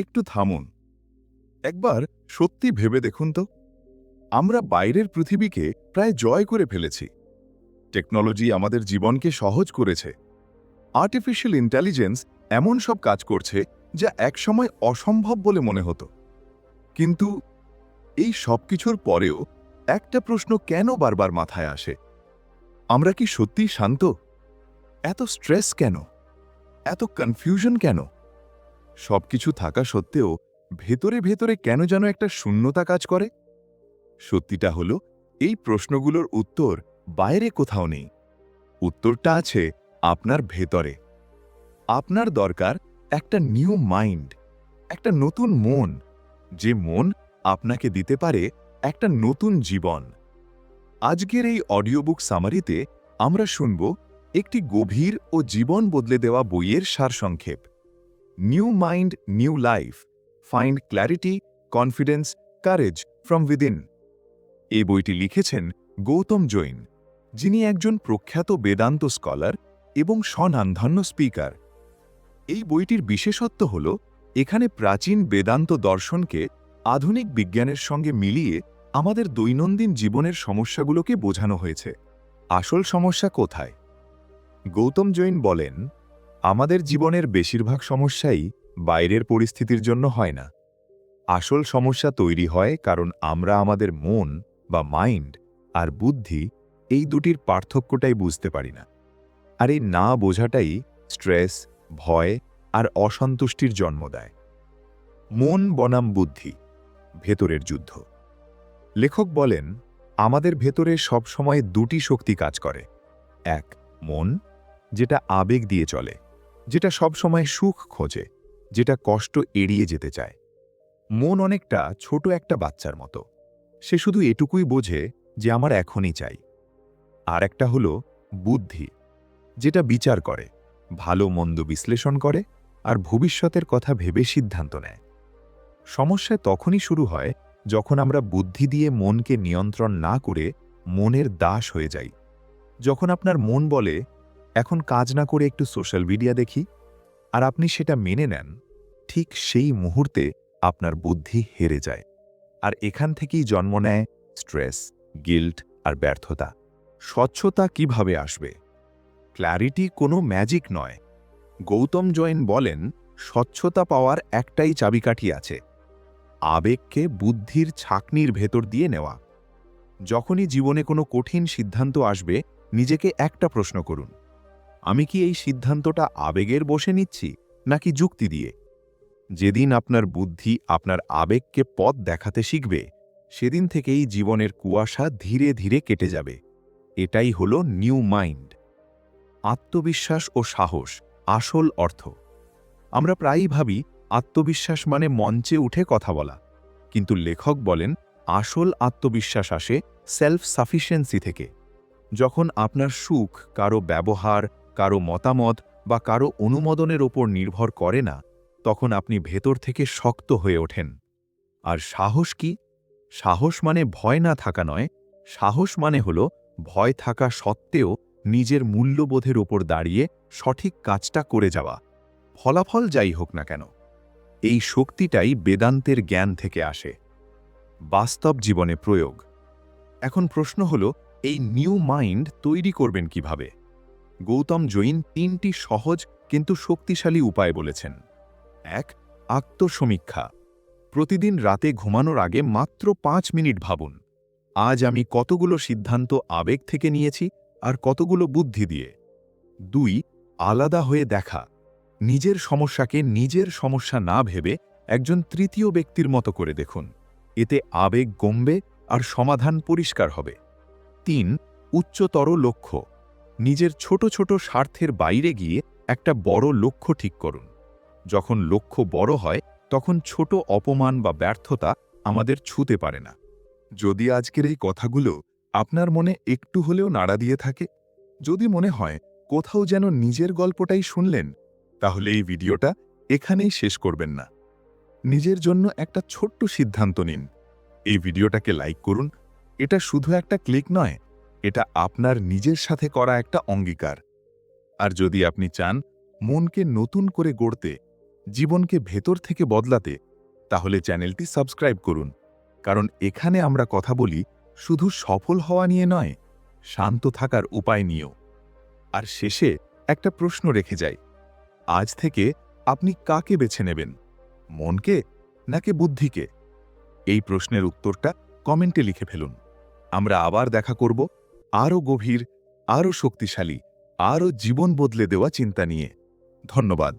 একটু থামুন। একবার সত্যি ভেবে দেখুন তো। আমরা বাইরের পৃথিবীকে প্রায় জয় করে ফেলেছি। টেকনোলজি আমাদের জীবনকে সহজ করেছে। আর্টিফিশিয়াল ইন্টেলিজেন্স এমন সব কাজ করছে যা একসময় অসম্ভব বলে মনে হতো। কিন্তু এই সব কিছুর পরেও একটা প্রশ্ন কেন বারবার মাথায় আসে? আমরা কি সত্যিই শান্ত? এত স্ট্রেস কেন? এত কনফিউশন কেন? সবকিছু থাকা সত্ত্বেও ভেতরে ভেতরে কেন যেন একটা শূন্যতা কাজ করে? সত্যিটা হলো, এই প্রশ্নগুলোর উত্তর বাইরে কোথাও নেই। উত্তরটা আছে আপনার ভেতরে। আপনার দরকার একটা নিউ মাইন্ড, একটা নতুন মন, যে মন আপনাকে দিতে পারে একটা নতুন জীবন। আজকের এই অডিও বুক সামারিতে আমরা শুনব একটি গভীর ও জীবন বদলে দেওয়া বইয়ের সারসংক্ষেপ। New mind new life find clarity confidence courage from within এই বইটি লিখেছেন গৌতম জৈন, যিনি একজন প্রখ্যাত বেদান্ত স্কলার এবং স্বনামধন্য স্পিকার। এই বইটির বিশেষত্ব হল, এখানে প্রাচীন বেদান্ত দর্শনকে আধুনিক বিজ্ঞানের সঙ্গে মিলিয়ে আমাদের দৈনন্দিন জীবনের সমস্যাগুলোকে বোঝানো হয়েছে। আসল সমস্যা কোথায়? গৌতম জৈন বলেন আমাদের জীবনের বেশিরভাগ সমস্যাই বাইরের পরিস্থিতির জন্য হয় না। আসল সমস্যা তৈরি হয় কারণ আমরা আমাদের মন বা মাইন্ড আর বুদ্ধি এই দুটির পার্থক্যটাই বুঝতে পারি না। আর এই না বোঝাটাই স্ট্রেস, ভয় আর অসন্তুষ্টির জন্ম দেয়। মন বনাম বুদ্ধি, ভেতরের যুদ্ধ। লেখক বলেন, আমাদের ভেতরে সবসময় দুটি শক্তি কাজ করে। এক, মন, যেটা আবেগ দিয়ে চলে। যেটা সবসময় সুখ খোঁজে, যেটা কষ্ট এড়িয়ে যেতে চায়। মন অনেকটা ছোট একটা বাচ্চার মতো। সে শুধু এটুকুই বোঝে যে আমার এখনই চাই। আর একটা হল বুদ্ধি, যেটা বিচার করে, ভালো মন্দ বিশ্লেষণ করে আর ভবিষ্যতের কথা ভেবে সিদ্ধান্ত নেয়। সমস্যা তখনই শুরু হয় যখন আমরা বুদ্ধি দিয়ে মনকে নিয়ন্ত্রণ না করে মনের দাস হয়ে যাই। যখন আপনার মন বলে এখন কাজ না করে একটু সোশ্যাল মিডিয়া দেখি, আর আপনি সেটা মেনে নেন, ঠিক সেই মুহূর্তে আপনার বুদ্ধি হেরে যায়। আর এখান থেকেই জন্ম নেয় স্ট্রেস, গিল্ট আর ব্যর্থতা। স্বচ্ছতা কীভাবে আসবে? ক্ল্যারিটি কোনো ম্যাজিক নয়। গৌতম জৈন বলেন, স্বচ্ছতা পাওয়ার একটাই চাবিকাঠি আছে, আবেগকে বুদ্ধির ছাকনির ভেতর দিয়ে নেওয়া। যখনই জীবনে কোনো কঠিন সিদ্ধান্ত আসবে, নিজেকে একটা প্রশ্ন করুন আমি কি এই সিদ্ধান্তটা আবেগের বসে নিচ্ছি, নাকি যুক্তি দিয়ে? যেদিন আপনার বুদ্ধি আপনার আবেগকে পথ দেখাতে শিখবে, সেদিন থেকেই জীবনের কুয়াশা ধীরে ধীরে কেটে যাবে। এটাই হল নিউ মাইন্ড। আত্মবিশ্বাস ও সাহস, আসল অর্থ। আমরা প্রায়ই ভাবি, আত্মবিশ্বাস মানে মঞ্চে উঠে কথা বলা। কিন্তু লেখক বলেন, আসল আত্মবিশ্বাস আসে সেলফ সাফিসিয়েন্সি থেকে। যখন আপনার সুখ, কারও ব্যবহার কারও মতামত বা কারও অনুমোদনের ওপর নির্ভর করে না, তখন আপনি ভেতর থেকে শক্ত হয়ে ওঠেন। আর সাহস কি? সাহস মানে ভয় না থাকা নয়, সাহস মানে হল ভয় থাকা সত্ত্বেও নিজের মূল্যবোধের ওপর দাঁড়িয়ে সঠিক কাজটা করে যাওয়া, ফলাফল যাই হোক না কেন। এই শক্তিটাই বেদান্তের জ্ঞান থেকে আসে। বাস্তব জীবনে প্রয়োগ। এখন প্রশ্ন হল, এই নিউ মাইন্ড তৈরি করবেন কীভাবে? গৌতম জৈন তিনটি সহজ কিন্তু শক্তিশালী উপায় বলেছেন। এক, আত্মসমীক্ষা। প্রতিদিন রাতে ঘুমানোর আগে মাত্র পাঁচ মিনিট ভাবুন, আজ আমি কতগুলো সিদ্ধান্ত আবেগ থেকে নিয়েছি আর কতগুলো বুদ্ধি দিয়ে। দুই, আলাদা হয়ে দেখা। নিজের সমস্যাকে নিজের সমস্যা না ভেবে একজন তৃতীয় ব্যক্তির মতো করে দেখুন। এতে আবেগ কমবে আর সমাধান পরিষ্কার হবে। তিন, উচ্চতর লক্ষ্য। নিজের ছোট ছোট স্বার্থের বাইরে গিয়ে একটা বড় লক্ষ্য ঠিক করুন। যখন লক্ষ্য বড় হয়, তখন ছোট অপমান বা ব্যর্থতা আমাদের ছুতে পারে না। যদি আজকের এই কথাগুলো আপনার মনে একটু হলেও নাড়া দিয়ে থাকে, যদি মনে হয় কোথাও যেন নিজের গল্পটাই শুনলেন, তাহলে এই ভিডিওটা এখানেই শেষ করবেন না। নিজের জন্য একটা ছোট্ট সিদ্ধান্ত নিন। এই ভিডিওটাকে লাইক করুন। এটা শুধু একটা ক্লিক নয় এটা আপনার নিজের সাথে করা একটা অঙ্গীকার। আর যদি আপনি চান মনকে নতুন করে গড়তে, জীবনকে ভেতর থেকে বদলাতে, তাহলে চ্যানেলটি সাবস্ক্রাইব করুন। কারণ এখানে আমরা কথা বলি শুধু সফল হওয়া নিয়ে নয়, শান্ত থাকার উপায় নিয়েও। আর শেষে একটা প্রশ্ন রেখে যাই, আজ থেকে আপনি কাকে বেছে নেবেন, মনকে নাকি বুদ্ধিকে? এই প্রশ্নের উত্তরটা কমেন্টে লিখে ফেলুন। আমরা আবার দেখা করব আরও গভীর আরও শক্তিশালী আরও জীবন বদলে দেওয়া চিন্তা নিয়ে। ধন্যবাদ।